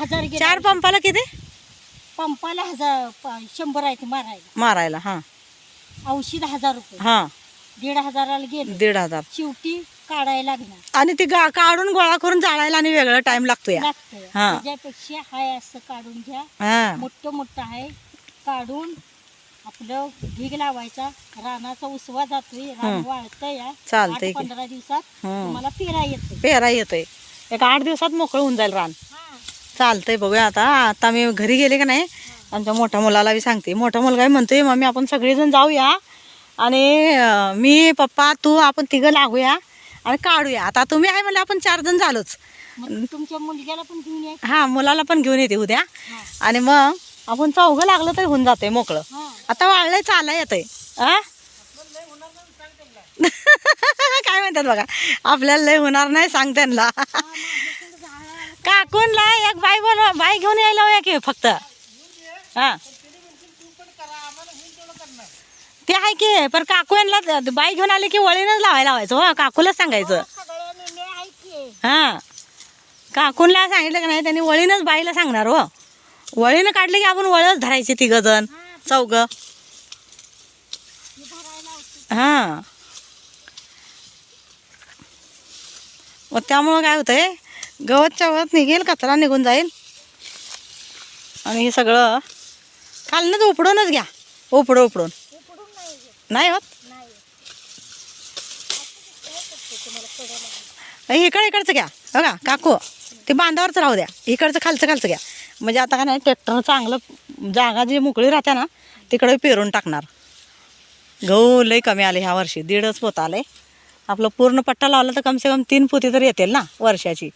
हजार गेले चार पंपाला किती? पंपाला हजार प- शंभर आहे ते मारायला. मारायला हां. औषध हजार रुपये. हां. दीड हजाराला गेलं. दीड हजार. शेवटी काढायला लागणार. आणि ती गा काढून गोळा करून जाळायला आणि वेगळा टाइम लागतो या लागतंय. हा. त्याच्यापेक्षा हाय असं काढून घ्या. हां. मोठं मोठं आहे. काढून आपलं ढीग लावायचा. रानाचा उसवा जातोय. रान हं. या. चालतंय आठ की. पंधरा दिवसात हं. तुम्हाला पेरा येते पेरा येतंय. एक आठ दिवसात मोकळं होऊन जाईल रान. चालतंय बघूया आता. आता मी घरी गेले का नाही आमच्या मोठ्या मुलाला बी सांगते. मोठा मुलगा म्हणतोय मम्मी आपण सगळेजण जाऊया आणि मी पप्पा तू आपण तिघं लागूया आणि काढूया. आता तुम्ही आहे म्हणलं आपण चार जण झालोच. तुमच्या मुलग्याला पण घेऊन या. हा मुलाला पण घेऊन येते उद्या. आणि मग आपण चौघं लागलं तर होऊन जाते मोकळं. आता वाळलंय चालय येतंय आ? काय म्हणतात बघा आपल्याला लय होणार नाही सांग त्यांना. काकूनला एक बाई बोल बाई घेऊन यायला हव्या की फक्त? हा. ते आहे की पण काकू यांना बाई घेऊन आले की वळीनच लावायला लावायचं हो काकूलाच सांगायचं. हां. की काकूनला सांगितलं का नाही त्यांनी वळीनच बाईला सांगणार हो. वळीनं काढले की आपण वळच धरायचे तिघ जण चौग हां. मग त्यामुळं काय होतंय? गवतच्या गवत निघेल कचरा निघून जाईल. आणि हे सगळं खालनंच उपडूनच घ्या. उपडं उपडून. नाही होत? इकडे इकडचं घ्या. हो बघा काकू ते बांधावरच राहू द्या. इकडचं खालचं खालचं घ्या. म्हणजे आता काय नाही ट्रॅक्टर चांगलं जागा जी मोकळी राहते ना तिकडे पेरून टाकणार. गहू लई कमी आले ह्या वर्षी. दीडच पोत आले. आपलं पूर्ण पट्टा लावला तर कमसे कम तीन पोती तर येतील ना वर्षाची.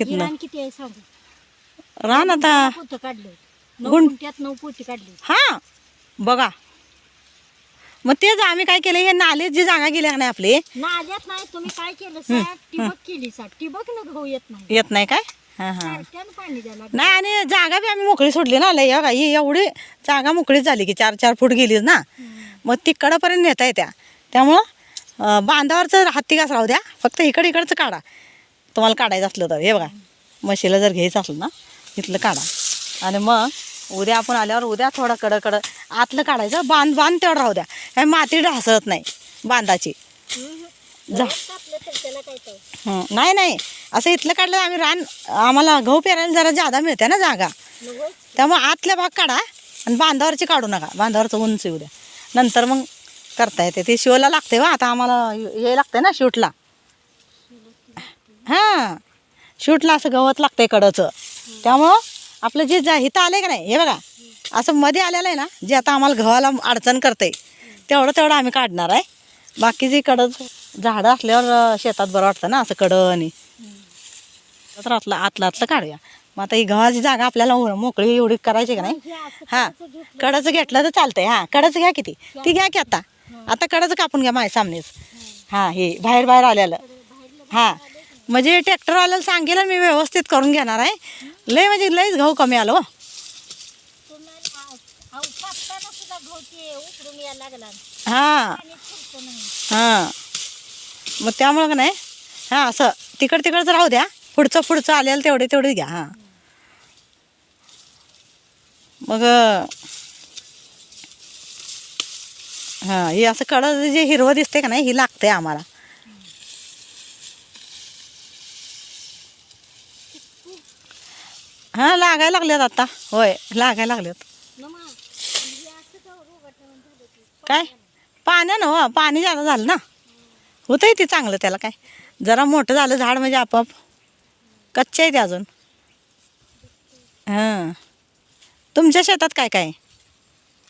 इथनं इराण किती आहे सांगू? रान आता पोतं काढले. नऊ गुंड- गुंठ्यात नऊ पोती काढली. हां बघा. मग तेच आम्ही काय केलं हे नाले जी जागा गेली नाही आपली. नाल्यात नाही तुम्ही काय केलं साहेब? टिबक केली साहेब. टिबक न गहू येत नाही. येत नाही काय? हां हां. सारख्यानं पाणी द्यायला लागलं. नाही आणि जागा बी आम्ही मोकळी सोडली ना लय बघा ही एवढी जागा मोकळीच झाली की चार चार फूट गेलीच ना. मग तिकडंपर्यंत नेता येत्या त्यामुळं अं, बांधावरचं हत्ती घास राहू द्या. फक्त इकडं इकडचं काढा. तुम्हाला काढायचं असलं तर. हे बघा म्हशीला जर घ्यायचं असलं ना इथलं काढा. आणि मग उद्या आपण आल्यावर उद्या थोडं कडं कडं आतलं काढायचं बांध बांध तेवढं राहू द्या. हे माती ढासळत नाही बांधाची. जा. नाही नाही. असं इथलं काढलं आम्ही रान आम्हाला गहू पेरायला जरा जादा मिळते ना जागा. त्यामुळे आतल्या भाग काढा आणि बांधावरची काढू नका. बांधावरचं उंच येऊ द्या. नंतर मग करता येते. ते शिवला लागते वा हो, आता आम्हाला हे लागते ना शूटला. हां. शूटला असं गवत लागतं कडचं. त्यामुळं आपलं जे जा आलं आहे का नाही हे बघा. असं मध्ये आलेलं आहे ना जे आता आम्हाला गव्हाला अडचण करते तेवढं तेवढं आम्ही काढणार आहे. बाकीची कडच झाडं असल्यावर शेतात बरं वाटतं ना असं कडं आणि तर आतलं आतलं आतलं काढूया. मग आता ही गव्हाची जागा आपल्याला मोकळी एवढी करायची का नाही? हां. कडचं घेतलं तर चालतंय. हां कडचं घ्या किती? ती घ्या की आता. आता कडचं कापून घ्या माझ्या सामनेच. हां हे बाहेर बाहेर आलेलं. हां. म्हणजे ट्रॅक्टरवाल्याला सांगेल मी व्यवस्थित करून घेणार आहे. लय म्हणजे लयच गहू कमी आलो हो. हां. हां. मग त्यामुळं का नाही? हां असं तिकड तिकडचं राहू द्या. पुढचं पुढचं आलेलं तेवढे तेवढे घ्या हां. मग हां हे असं कळं जे हिरवं दिसते का नाही ही लागते आम्हाला. हा लागायला लागल्यात आता. होय लागायला लागल्यात? काय? पाण्यानं हो पाणी जादा झालं ना. होतंय ते चांगलं त्याला काय. जरा मोठं झालं झाड म्हणजे आपोआप कच्चे आहे ते अजून. हां. तुमच्या शेतात काय काय? आहे?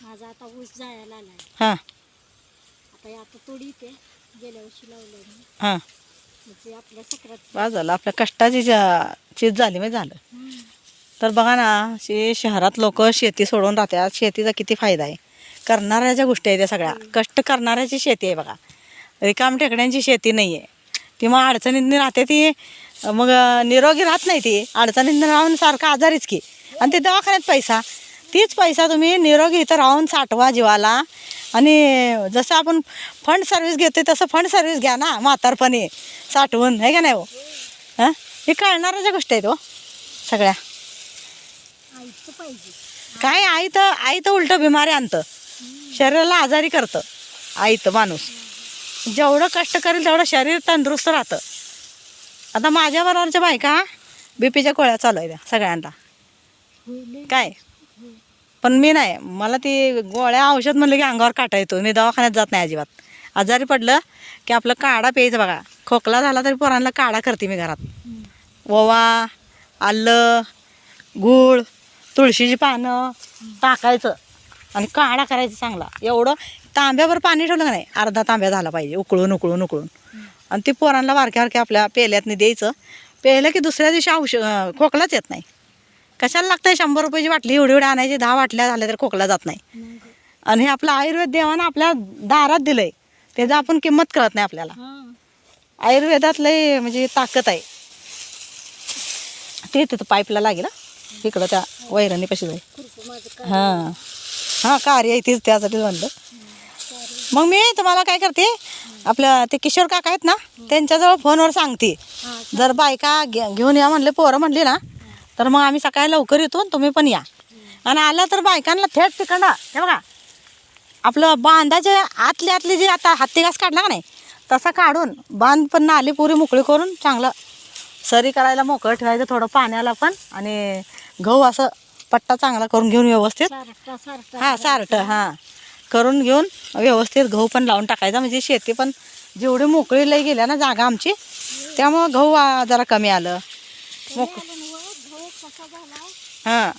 माझा आता ऊस जायला आलाय. हां. आता आता तोडी ते गेल्या वर्षी लावलंय मी. म्हणजे आपल्या झालं आपल्या कष्टाची चीज झाली म्हणजे झालं. तर बघा ना शे शहरात लोक शेती सोडून राहतात. शेतीचा किती फायदा आहे. करणाऱ्याच्या गोष्टी आहेत त्या सगळ्या. कष्ट करणाऱ्याची शेती आहे बघा. रिकाम टेकड्यांची शेती नाही आहे. ती मग अडचणीतनी राहते ती मग निरोगी राहत नाही ती. अडचणीतनं राहून सारखं आजारीच की. आणि ते दवाखान्यात पैसा. तीच पैसा तुम्ही निरोगी इथं राहून साठवा जीवाला. आणि जसं आपण फंड सर्व्हिस घेते तसं फंड सर्व्हिस घ्या ना म्हातारपणी. साठवून. आहे का नाही हो? हां? हे कळणाऱ्याच्या गोष्टी आहेत हो सगळ्या. आईचं पाहिजे. काय? आई तर आई तर उलट बिमारी आणतं. शरीराला आजारी करतं. आई तर माणूस. जेवढं कष्ट करेल तेवढं शरीर तंदुरुस्त राहतं. आता माझ्या बरोबरच्या बायका बीपीच्या गोळ्या चालू आहेत सगळ्यांना. काय? पण मी नाही. मला ती गोळ्या औषध म्हणलं की अंगावर काटा येतो. मी दवाखान्यात जात नाही अजिबात. आजारी पडलं की आपलं काढा प्यायचं बघा. खोकला झाला तरी पोरांना काढा करते मी घरात. ओवा आलं गूळ तुळशीची पानं टाकायचं आणि काढा करायचा चांगला. एवढं तांब्यावर पाणी ठेवलं का नाही अर्धा तांब्या झाला पाहिजे उकळून उकळून उकळून. आणि ते पोरांना बारक्या बारक्या आपल्या पेल्यातनी द्यायचं. प्यायलं की दुसऱ्या दिवशी औषध अं, खोकलाच येत नाही. कशाला लागतंय शंभर रुपयाची बाटली एवढी एवढी आणायची दहा बाटल्या झाल्या तर खोकला जात नाही. आणि हे आपलं आयुर्वेद देवानं आपल्या दारात दिलंय. त्याचं आपण किंमत कळत नाही आपल्याला. आयुर्वेदात लय म्हणजे ताकद आहे. ते तिथं पाईपला लागेल. इकडं त्या वैरणी कशी जाईल. हां. हां कार्य आहे तीच त्यासाठीच म्हणलं. मग मी तुम्हाला काय करते आपलं ते किशोर काका आहेत ना त्यांच्याजवळ फोनवर सांगते. जर बायका घे- घेऊन या म्हणले पोरं म्हणली ना तर मग आम्ही सकाळी लवकर येतो आणि तुम्ही पण या. आणि आलं तर बायकांना थेट तिकडं हे बघा. आपलं बांधाचे आतली आतली जे आता हत्ती घास काढला का नाही तसा काढून बांध पण नाली पुरी मोकळी करून चांगलं सरी करायला मोकळं ठेवायचं थोडं पाण्याला पण आणि गहू असं पट्टा चांगला करून घेऊन व्यवस्थित. हां सारट हां. करून घेऊन व्यवस्थित गहू पण लावून टाकायचा. म्हणजे शेती पण जेवढी मोकळी लई गेल्या ना जागा आमची त्यामुळं गहू जरा कमी आलं. मोक हां नाही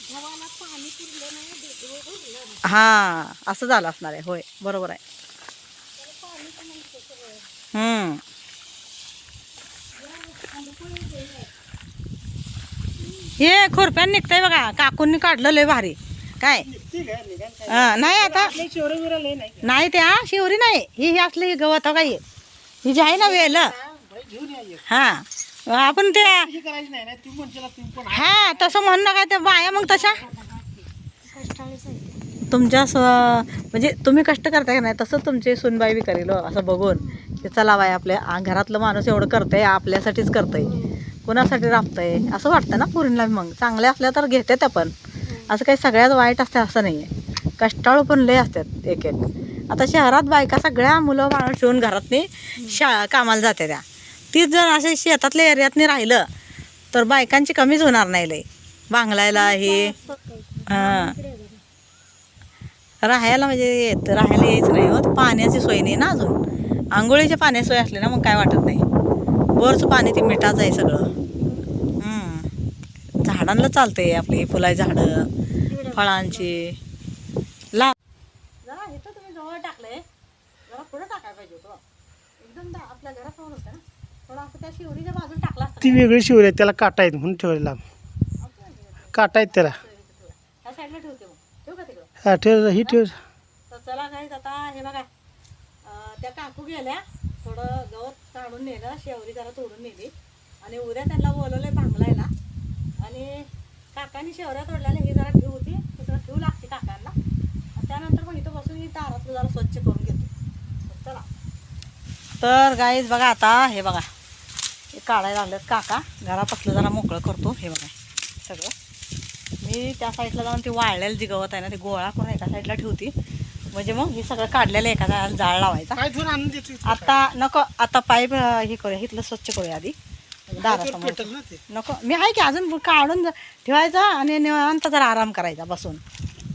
हां असं झालं असणार आहे. होय बरोबर आहे. हम्म. हे खुरप्यान निघतंय बघा. काकूंनी काढलं लय भारी. काय? नाही आता. नाही त्या शिवरी नाही. ही ही असली गवत काही ही. जी आहे ना वेल. हा. आपण ते हा तसं म्हणणं काय त्या बाया मग तशा. तुमच्या स्व म्हणजे तुम्ही कष्ट करताय का नाही? तसं तुमची सुनबाई बी करेल हो, असं बघून. की चला बाई आपल्या घरातलं माणूस एवढं करतंय आपल्यासाठीच करतंय. कुणासाठी राबतंय? असं वाटतं ना पुरीला मग. चांगल्या असल्या तर घेते त्या पण असं काही सगळ्यात वाईट असतं असं नाही आहे कष्टाळू पण लय असतात एक एक आता शहरात बायका सगळ्या मुलं बाळ ठेवून घरातनी शा कामाला जाते त्या. तीच जर असे शेतातल्या एरियातनी राहिलं तर बायकांची कमीच होणार नाही लय. बांगलायला हे हां. राहायला म्हणजे येत राहायला यायचं नाही हो पाण्याची सोय नाही ना अजून. आंघोळीच्या पाण्याची सोय असली ना मग काय वाटत नाही. बोरचं पाणी ते मिठाचं आहे सगळं. झाडांना चालतंय आपली फुलाची झाडं फळांची. ला जरा इथं तुम्ही जवळ टाकलंय. जरा पुढे टाकायला पाहिजे होतं एकदम दा- आपल्या घरासमोर होतं ना. थोडं असं त्या शिवरीच्या बाजूला टाकला ती वेगळी शिवरी आहे त्याला काटा आहेत म्हणून ठेवलेला काटा आहेत त्याला. ह्या साईडला ठेवते मग. ठेवू का तिकडं? हा ठेव ही ठेव. तर चला काय आता हे बघा. त्या काकू गेल्या. थोडं गवत काढून नेलं शेवरी जरा तोडून नेली. आणि उद्या त्यांना बोलवलंय भांगलायला आणि काकांनी शेवऱ्या तोडल्याने ही जरा ठेव होती. तिकडं ठेवू लागते काकांना. त्यानंतर पण इथं बसून ही दारातलं जरा स्वच्छ करून घेतो. चला. तर गाईज बघा आता हे बघा. हे काढायला लागलेत काका. घरापासलं जरा मोकळं करतो हे बघा. सगळं. मी त्या साईडला जाऊन ती वाळलेलं जी गवत आहे ना ते गोळा करून एका साईडला ठेवते. म्हणजे मग हे सगळं काढलेलं एका जाळ लावायचा. आता नको आता पाईप हे करूया. इथलं स्वच्छ करूया आधी. दारासमोर. पेटल ना ते. नको. मी आहे की अजून काढून ठेवायचा आणि निवांत जरा आराम करायचा बसून.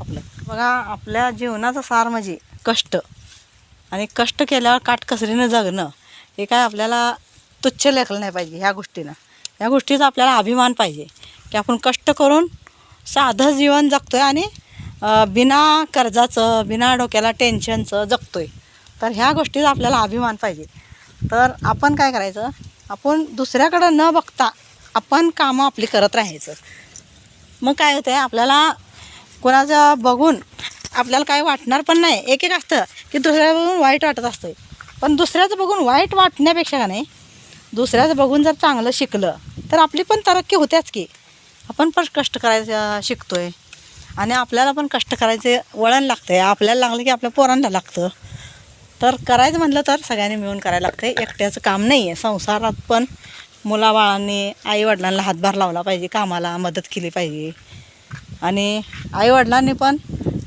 आपलं. बघा आपल्या जीवनाचा सार म्हणजे कष्ट. आणि कष्ट केल्यावर काटकसरीनं जगणं हे काय आपल्याला तुच्छ लेखलं नाही पाहिजे ह्या गोष्टीनं. ह्या गोष्टीचा आपल्याला अभिमान पाहिजे की आपण कष्ट करून साधं जीवन जगतोय आणि अं, बिना कर्जाचं बिना डोक्याला टेन्शनचं जगतोय. तर ह्या गोष्टीचा आपल्याला अभिमान पाहिजे. तर आपण काय करायचं आपण दुसऱ्याकडं न बघता आपण कामं आपली करत राहायचं. मग काय होतं आहे आपल्याला कोणाचं बघून आपल्याला काय वाटणार पण नाही. एक एक असतं की दुसऱ्याला बघून वाईट वाटत असतं पण दुसऱ्याचं बघून वाईट वाटण्यापेक्षा का नाही दुसऱ्याचं बघून जर चांगलं शिकलं तर आपली पण तरक्की होत्याच की. आपण पण कष्ट करायचं शिकतो आहे आणि आपल्याला पण कष्ट करायचे वळण लागतं आहे आपल्याला लागलं की आपल्या पोरांना लागतं. तर करायचं म्हटलं तर सगळ्यांनी मिळून करायला लागतं एकट्याचं काम नाही आहे संसारात पण मुलाबाळांनी आईवडिलांना हातभार लावला पाहिजे कामाला मदत केली पाहिजे. आणि आईवडिलांनी पण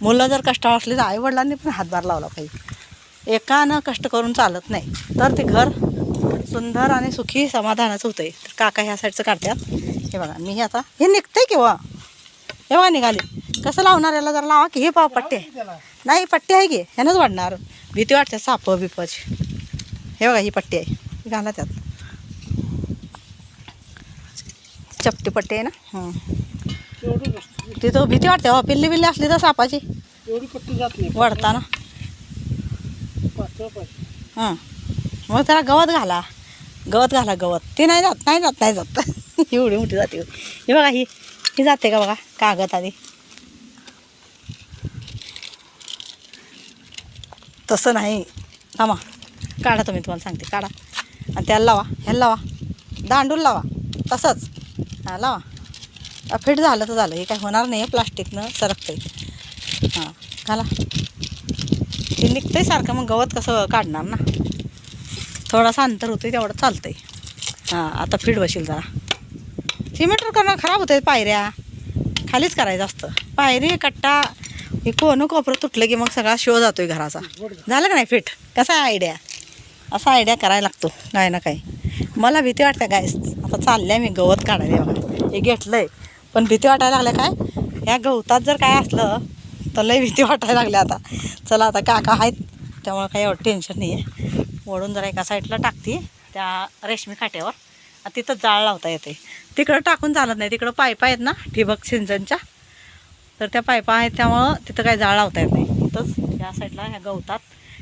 मुलं जर कष्टावर असली तर आईवडिलांनी पण हातभार लावला पाहिजे. एकानं कष्ट करून चालत नाही. तर ते घर सुंदर आणि सुखी समाधानाचं होतं आहे तर काका ह्या साईडचं काढतात. हे बघा मी हे आता हे निघतंय किंवा हे निघाली? कसं लावणार याला? जर लावा की हे पाव पट्टे. नाही पट्टे आहे की? ह्यानंच वाढणार. भीती वाटते साप बिपची. हे बघा ही पट्टी आहे. ही घाला त्यात. चपटी पट्टी आहे ना? हं. तिथं भीती वाटते हो पिल्ली बिल्ली असली तर सापाची. एवढी पट्टी जात नाही. वाढताना हां. मग त्याला गवत घाला. गवत घाला गवत. ते नाही जात नाही जात नाही जात. एवढी मोठी जाते. हे बघा ही. ही जाते का बघा? कागद आधी. तसं नाही. थांबा. काढा तुम्ही तुम्हाला सांगते. काढा. आणि त्याला लावा. ह्याला लावा. दांडून लावा. तसंच. हां लावा. फिट झालं तर झालं. हे काय होणार नाही आहे प्लास्टिकनं सरकतं आहे हां घाला. ते निघतंय सारखं. मग गवत कसं काढणार ना? थोडासा अंतर होतं तेवढं चालतं आहे हां आता फिट बसेल जरा. सिमेंटर करणं खराब होतं पायऱ्या. खालीच करायचं असतं. पायरी कट्टा हे कोण कोपरं तुटलं की मग सगळा शो जातोय घराचा. झालं का नाही फिट? कसा आहे आयडिया असा आयडिया करायला लागतो काय ना काही. मला भीती वाटते काय आता चालल्या मी गवत काढायला बघा हे आहे पण भीती वाटायला लागल्या काय? ह्या गवतात जर काय असलं तर लय भीती वाटायला लागल्या आता. चला आता काका आहेत त्यामुळे काही एवढं टेन्शन नाही आहे ओढून जरा एका साईडला टाकते त्या रेशमी काट्यावर. तिथं जाळ लावता येते. तिकडं टाकून चालत नाही तिकडं पायपा आहेत ना ठिबक सिंचनच्या तर त्या पायपा आहेत त्यामुळं तिथं काही जाळ लावता येत नाही. इथंच या साईडला ह्या गवतात.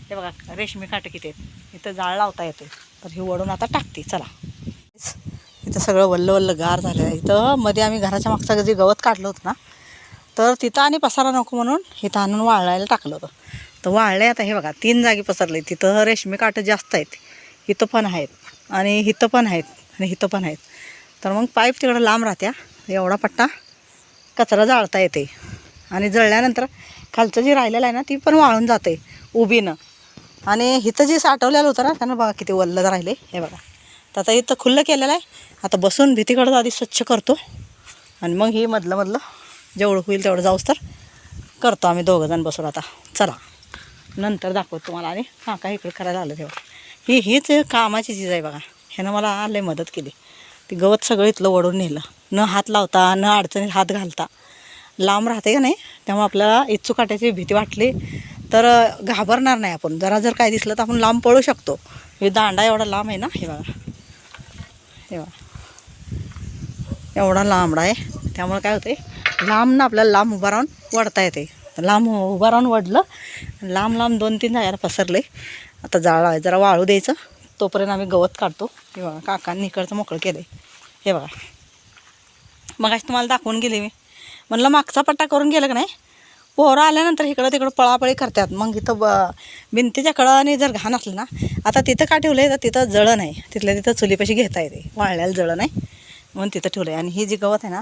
हे बघा रेशमी काटे किती आहेत. इथं जाळ लावता येते तर ही वळून आता टाकते चला. इथं सगळं वल्ल वल्ल गार झालं आहे. इथं मध्ये आम्ही घराच्या मागचं जे गवत काढलं होतं ना तर तिथं आणि पसारा नको म्हणून इथं आणून वाळायला टाकलं होतं. तर वाळलं आता हे बघा तीन जागी पसरले. तिथं रेशमी काटं जास्त आहेत. इथं पण आहेत. आणि इथं पण आहेत. आणि इथं पण आहेत. तर मग पाईप तिकडं लांब राहत्या. एवढा पट्टा कचरा जाळता येते. आणि जळल्यानंतर खालचं जे राहिलेलं आहे ना ती पण वाळून जाते उभीनं. आणि इथं जे साठवलेलं होतं ना त्यानं बघा किती वल्लद राहिले. हे बघा. तर आता इथं खुल्लं केलेलं आहे. आता बसून भीतीकडं आधी स्वच्छ करतो. आणि मग ही मधलं मधलं जेवढं होईल तेवढं जाऊस तर करतो आम्ही दोघंजण बसून आता. चला. नंतर दाखवतो तुम्हाला आणि काका इकडे करायला आलं तेव्हा. ही हीच कामाची चीज आहे बघा. ह्यानं मला आले मदत केली. ती गवत सगळं इथलं ओढून नेलं. न हात लावता न अडचणीत हात घालता. लांब राहते का नाही? त्यामुळे आपल्याला इच्छू काट्याची भीती वाटली. तर घाबरणार नाही आपण. जरा जर काय दिसलं तर आपण लांब पळू शकतो. हे दांडा एवढा लांब आहे ना? हे बघा. हे बघा. एवढा लांबडा आहे. त्यामुळे काय होते लांब ना आपल्याला लांब उभा राहून वडता येते. लांब उभा राहून वडलं लांब लांब दोन तीन जायला पसरले. आता जाळा आहे. जरा वाळू द्यायचं. तोपर्यंत आम्ही गवत काढतो. हे बघा काकांनी इकडचं मोकळं केलं आहे हे बघा. मग तुम्हाला दाखवून गेले मी. म्हणलं मागचा पट्टा करून गेलं का नाही? पोहरं आल्यानंतर इकडं तिकडं पळापळी करतात. मग इथं ब भिंतीच्या कळाने जर घाण असलं ना आता तिथं का ठेवलं आहे तर तिथं जळं नाही. तिथल्या तिथं चुलीपाशी घेता येते. वाळल्याला जळं नाही. म्हणून तिथं ठेवलं आहे आणि ही जी गवत आहे ना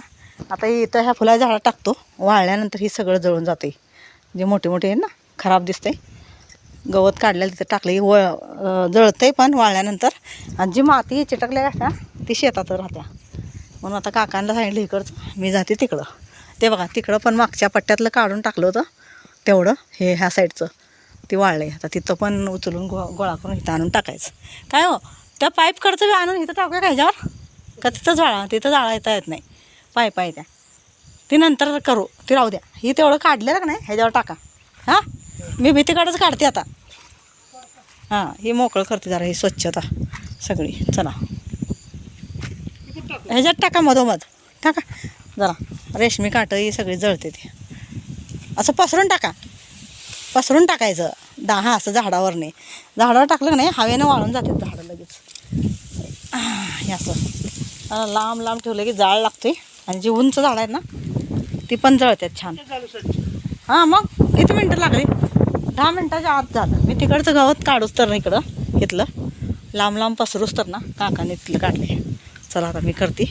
आता ही इथं ह्या फुला झाडा टाकतो. वाळल्यानंतर ही सगळं जळून जाते जे मोठे मोठे आहे ना खराब दिसते गवत काढलेलं तिथं टाकलं व जळतं आहे पण वाळल्यानंतर. आणि जी माती चिटकलेली असते ना ती शेतात राहत्या. म्हणून आता काकांना सांगितलं इकडचं मी जाते तिकडं. ते बघा तिकडं पण मागच्या पट्ट्यातलं काढून टाकलं होतं. तेवढं हे ह्या साईडचं ते वाळले आता तिथं पण उचलून गो गोळा करून इथं आणून टाकायचं. काय हो त्या पाईपकडचं बी आणून इथं टाकूया का ह्याच्यावर? का तिथं जाळा तिथं जाळा येता येत नाही. पाईप आहे त्या. ती नंतर करू ती राहू द्या. ही तेवढं काढलेलं का नाही ह्याच्यावर टाका. हां? मी भीतीकडंच काढते आता. हां ही मोकळं करते जरा ही स्वच्छता सगळी. चला. ह्याच्यात टाका मधोमध. टाका. जरा. रेशमी काटं ही सगळी जळते ती. असं पसरून टाका. पसरून टाकायचं. दहा असं झाडावर नाही झाडावर टाकलं नाही हवेनं वाळून जाते झाडं लगेच. हे असं. लांब लांब ठेवलं की जाळ लागते. आणि जी उंच झाडं आहेत ना ती पण जळतात छान. हां मग किती मिनटं लागली? दहा मिनटाच्या आत झालं. मी तिकडचं गवत काढूच तर इकडं. घेतलं. लांब लांब पसरूच तर ना काकाने तिथलं काढले. चला आता मी करते.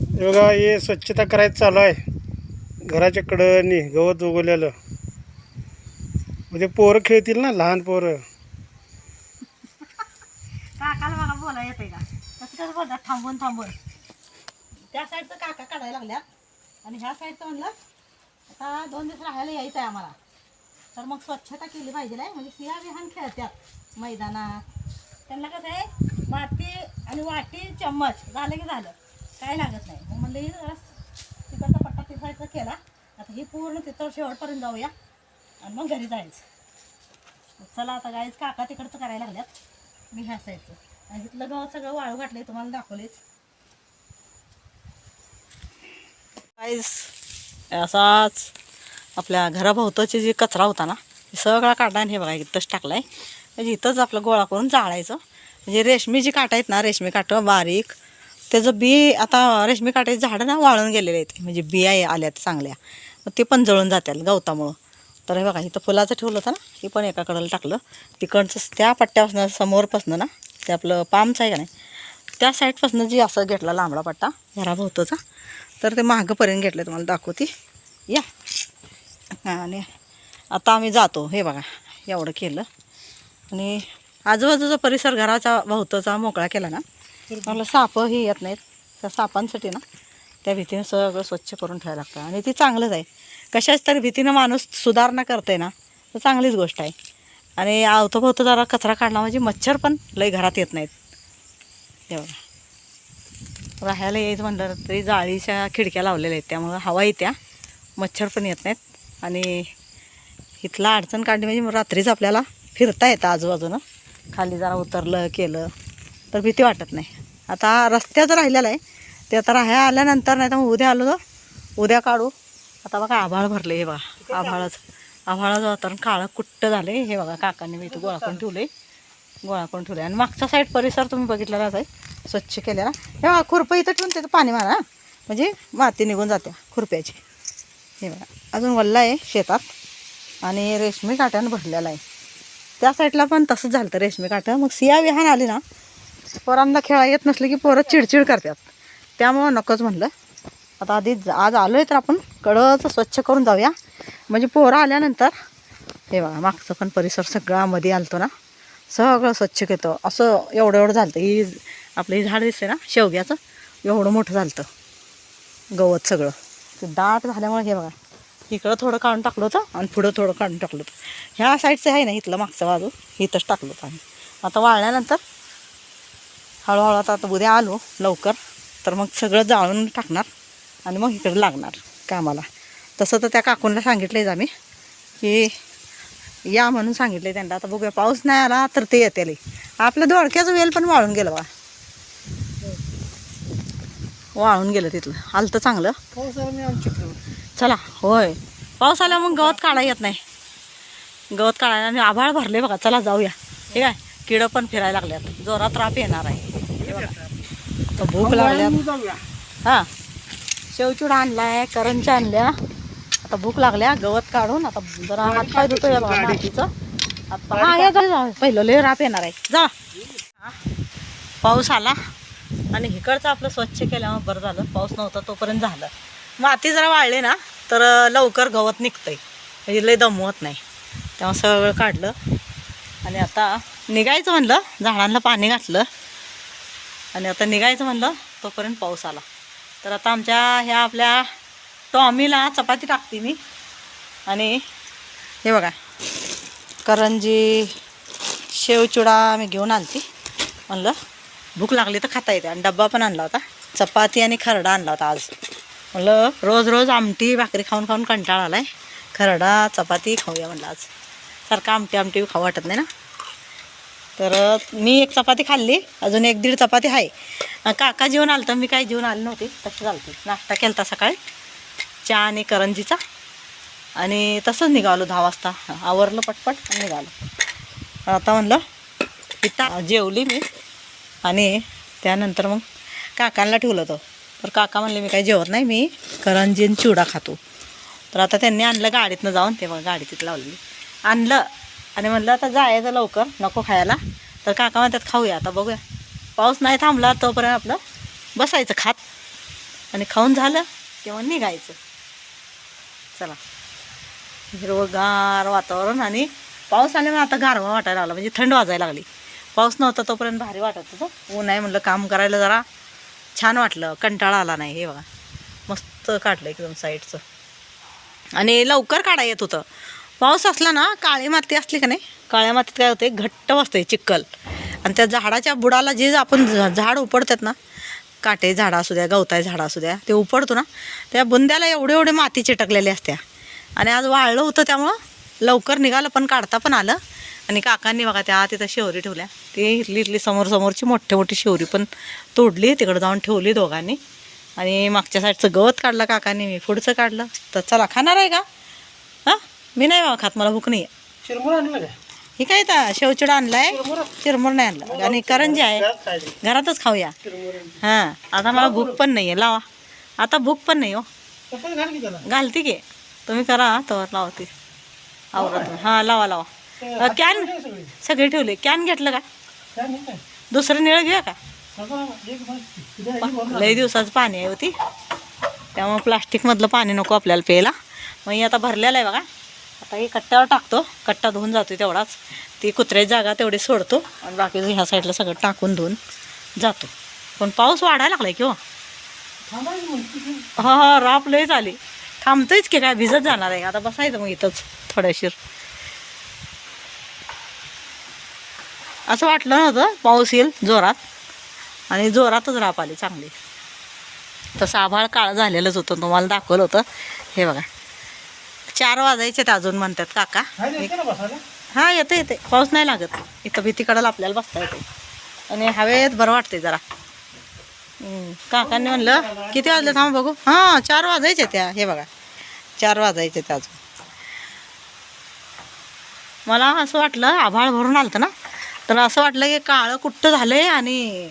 बघा हे स्वच्छता करायचं चालू आहे. घराच्या कडनी गवत उगवलेलं. म्हणजे पोरं खेळतील ना लहान पोरं. काकाला बघा बोला येते का? कसं बोलतात? थांबून थांबून. त्या साईडचं काका काढायला लागल्यात आणि ह्या साईडचं म्हणलं आता दोन दिवस राहायला यायचं आहे आम्हाला. तर मग स्वच्छता केली पाहिजे नाही? म्हणजे सिया विहान खेळतात मैदानात. त्यांना कसं आहे? माती आणि वाटी चम्मच. झालं की झालं. काय लागत नाही. मग म्हणलं हे जरा तिकडचा पट्टा तिथायचा केला. आता हे पूर्ण तिथं शेवटपर्यंत जाऊया. आणि मग घरी जायचं. चला आता गाईच काका तिकडचं करायला लागल्यात. मी हसायचं. आणि तिथलं गाव सगळं वाळू घातलंय तुम्हाला दाखवलेच. गाईस असाच आपल्या घराभोवताची जी कचरा होता ना सगळा काढला आणि हे बघा इथंच टाकलाय. म्हणजे इथंच आपलं गोळा करून जाळायचं. म्हणजे रेशमी जी काटा आहेत ना रेशमी काटं बारीक त्याचं बी आता रेशमी काटाची झाडं ना वाळून गेलेले आहेत. म्हणजे बिया आल्यात चांगल्या. मग ते पण जळून जातात गवतामुळं. तर हे बघा इथं फुलाचं ठेवलं होतं ना हे पण एका कडेला टाकलं. तिकडचं त्या पट्ट्यापासून समोरपासून ना ते आपलं पामचं आहे का नाही त्या साईडपासून जी असं घेतला लांबडा पट्टा घराभोवतोचा तर ते मागंपर्यंत घेतलं तुम्हाला दाखवते. या. आणि आता आम्ही जातो हे बघा एवढं केलं. आणि आजूबाजूचा परिसर घराच्या भोवताचा मोकळा केला ना मला सापही येत नाहीत. त्या सापांसाठी ना त्या भीतीनं सगळं स्वच्छ करून ठेवायला लागतं. आणि ती चांगलंच आहे. कशाच तरी भीतीनं माणूस सुधारणा करते ना तर चांगलीच गोष्ट आहे. आणि अवतोभोवतं जरा कचरा काढला म्हणजे मच्छर पण लई घरात येत नाहीत. बघा. राहायला यायचं म्हणलं तरी जाळीच्या खिडक्या लावलेल्या आहेत. त्यामुळं हवा येत्या मच्छर पण येत नाहीत. आणि इथला अडचण काढली म्हणजे रात्रीच आपल्याला फिरता येतं आजूबाजूनं. खाली जरा उतरलं केलं. तर भीती वाटत नाही. आता रस्त्याचं राहिलेलं आहे. ते आता राह्या आल्यानंतर नाही तर मग उद्या आलो तर उद्या काढू. आता बघा आभाळ भरले हे बघा. आभाळाचं. आभाळाचं वातावरण काळं कुट्ट झाले हे बघा काकांनी मी इथं गोळा करून ठेवले गोळा करून ठेवले आणि मागचा साईड परिसर तुम्ही बघितलेलाच आहे. स्वच्छ केलेला. हे बघा खुरपं इथं ठेवून तिथं पाणी मारा म्हणजे माती निघून जाते खुरप्याची. हे बघा अजून वल्ला आहे शेतात. आणि रेशमी काट्यानं भरलेला आहे. त्या साईडला पण तसंच झालं होतं रेशमी काठं. मग सिया विहान आली ना पोरांना खेळा येत नसले की पोरं चिडचिड करतात. त्यामुळं नकोच म्हणलं. आता आधी आज आलो आहे तर आपण कडचं स्वच्छ करून जाऊया. म्हणजे पोरं आल्यानंतर हे बघा मागचं पण परिसर सगळा मध्ये आलतो ना सगळं स्वच्छ घेतो असं एवढं एवढं झालं ही आपलं हे झाड दिसते ना शेवग्याचं एवढं मोठं झालं गवत सगळं. ते दाट झाल्यामुळे हे बघा इकडं थोडं काढून टाकलं होतं आणि पुढं थोडं काढून टाकलं होतं. ह्या साईडचं आहे ना इथलं मागचं बाजू इथंच टाकलं होतं आम्ही. आता वाळल्यानंतर हळूहळू आता आता उद्या आलो लवकर तर मग सगळं जाळून टाकणार आणि मग इकडे लागणार कामाला. तसं तर त्या काकूंना सांगितलेच आम्ही की या म्हणून सांगितले त्यांना. आता बघूया पाऊस नाही आला तर ते येते आपलं दोडक्याचं वेल पण वाळून गेलं बा. वाळून गेलं तिथलं. आलं तर चांगलं चला होय. पाऊस आला मग गवत काढा येत नाही. गवत काढायला आणि आभाळ भरले बघा चला जाऊया. ठीक आहे? किडं पण फिरायला लागल्यात. जोरात राप येणार आहे. बघा. भूक लागल्यात. जाऊया. हां. शेवचूड आणलाय करंच्या आणल्या. आता भूक लागल्या गवत काढून आता जरा हात पाय बघा मातीचं. हा या जा जा. पहिलं लय राप येणार आहे. जा. पाऊस आला. आणि इकडचं आपलं स्वच्छ केल्यामुळे बरं झालं. पाऊस नव्हता तोपर्यंत झालं. माती जरा वाळली ना तर लवकर गवत निघतंय. म्हणजे लय दमवत नाही. तेव्हा सगळं काढलं. आणि आता निघायचं म्हणलं झाडांना पाणी घातलं. आणि आता निघायचं म्हणलं तोपर्यंत पाऊस आला. तर आता आमच्या ह्या आपल्या टॉमीला चपाती टाकते मी. आणि हे बघा करंजी शेवचुडा मी घेऊन आलती म्हणलं भूक लागली तर खाता येते. आणि डब्बा पण आणला होता. चपाती आणि खरडा आणला होता आज. म्हणलं रोज रोज आमटी भाकरी खाऊन खाऊन कंटाळा आला आहे खरडा चपाती खाऊया म्हणलं आज. सारखं आमटी आमटी खाऊ वाटत नाही ना. तर मी एक चपाती खाल्ली अजून एक दीड चपाती आहे. काका जेवण आलं तर मी काही जेवण आली नव्हती तशी चालते नाश्ता केला होता सकाळी चहा आणि करंजीचा. आणि तसंच निघालो दहा वाजता. आवरलं पटपट आणि निघालो. आता म्हणलं इथं जेवली मी. आणि त्यानंतर मग काकांना ठेवलं होतं. तर काका म्हणले मी काही जेवत नाही मी करंजीन चिवडा खातो. तर आता त्यांनी आणलं गाडीतनं जाऊन तेव्हा गाडी तिथं लावलेली. आणलं आणि म्हणलं आता जायचं लवकर नको खायला. तर काका म्हणतात खाऊया आता बघूया. पाऊस नाही थांबला तोपर्यंत आपलं बसायचं खात. आणि खाऊन झालं किंवा निघायचं. चला. हिरवंगार वातावरण आणि पाऊस आल्यामुळे आता गारवा वाटायला लागला म्हणजे थंड वाजायला लागली. पाऊस नव्हता तोपर्यंत भारी वाटत होतं. ऊन आहे म्हणलं काम करायला जरा छान वाटलं. कंटाळा आला नाही हे बघा. मस्त काढलं एकदम साईडचं. आणि लवकर काढा येत होतं. पाऊस असला ना काळी माती असली का नाही काळ्या मातीत काय होते घट्ट बसते चिक्कल. आणि त्या झाडाच्या बुडाला जे आपण झाड उपडतात ना काटे झाडं असू द्या गवताय झाडं असू द्या ते उपडतो ना त्या बुंद्याला एवढे एवढे माती चिटकलेली असत्या. आणि आज वाळलं होतं त्यामुळं लवकर निघालं पण काढता पण आलं. आणि काकांनी बघा त्या तिथं शेवरी ठेवल्या. ती इथली इथली समोर समोरची मोठी मोठी शेवरी पण तोडली तिकडं जाऊन ठेवली दोघांनी. आणि मागच्या साईडचं गवत काढलं काकांनी मी पुढचं काढलं. तर चला खाणार आहे का? हां? मी नाही बाबा खात मला भूक नाही आहे आणलं हे काय तर शेवचिडा आणलाय? चिरमुर. नाही आणला. आणि करंजी आहे घरातच खाऊया. चिरमुर हां आता मला भूक पण नाही आहे लावा. आता भूक पण नाही हो. घालते की. तुम्ही करा तर लावते. आवरत हां लावा लावा. कॅन सगळे ठेवले. कॅन घेतलं का? दुसरं निळ घेऊया का. लई दिवसाचं पाणी आहे होती त्यामुळे प्लास्टिकमधलं पाणी नको आपल्याला प्यायला. मग हे आता भरलेलं आहे बघा. आता हे कट्ट्यावर टाकतो. कट्टा धुवून जातो तेवढाच. ती कुत्र्याची जागा तेवढी सोडतो. आणि बाकीचं ह्या साईडला सगळं टाकून धुवून जातो. पण पाऊस वाढायला लागलाय किंवा. हा हा राप लयच आली. थांबतोयच की काय? भिजत जाणार आहे. आता बसायचं मग इथंच थोड्याशीर. असं वाटलं नव्हतं. पाऊस येईल जोरात. आणि जोरातच राप आली चांगली. तसं आभाळ काळ झालेलंच होतं. तुम्हाला दाखवलं होतं. हे बघा. चार वाजायचे ते अजून म्हणतात काका. हां येते येते. पाऊस नाही लागत. इथं भीतीकडं आपल्याला बसता येते. आणि हवेत बरं वाटते जरा. काकांनी म्हणलं किती वाजले थांब बघू. हां चार वाजायचे त्या हे बघा. चार वाजायचे त्या अजून. मला असं वाटलं आभाळ भरून आलं ना. तर असं वाटलं की काळं कुट्ट झालंय आणि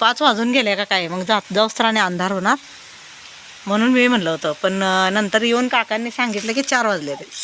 पाच वाजून गेले का काय? मग जात जाऊस तर आणि अंधार होणार. म्हणून मी म्हणलं होतं. पण नंतर येऊन काकांनी सांगितलं की चार वाजले ते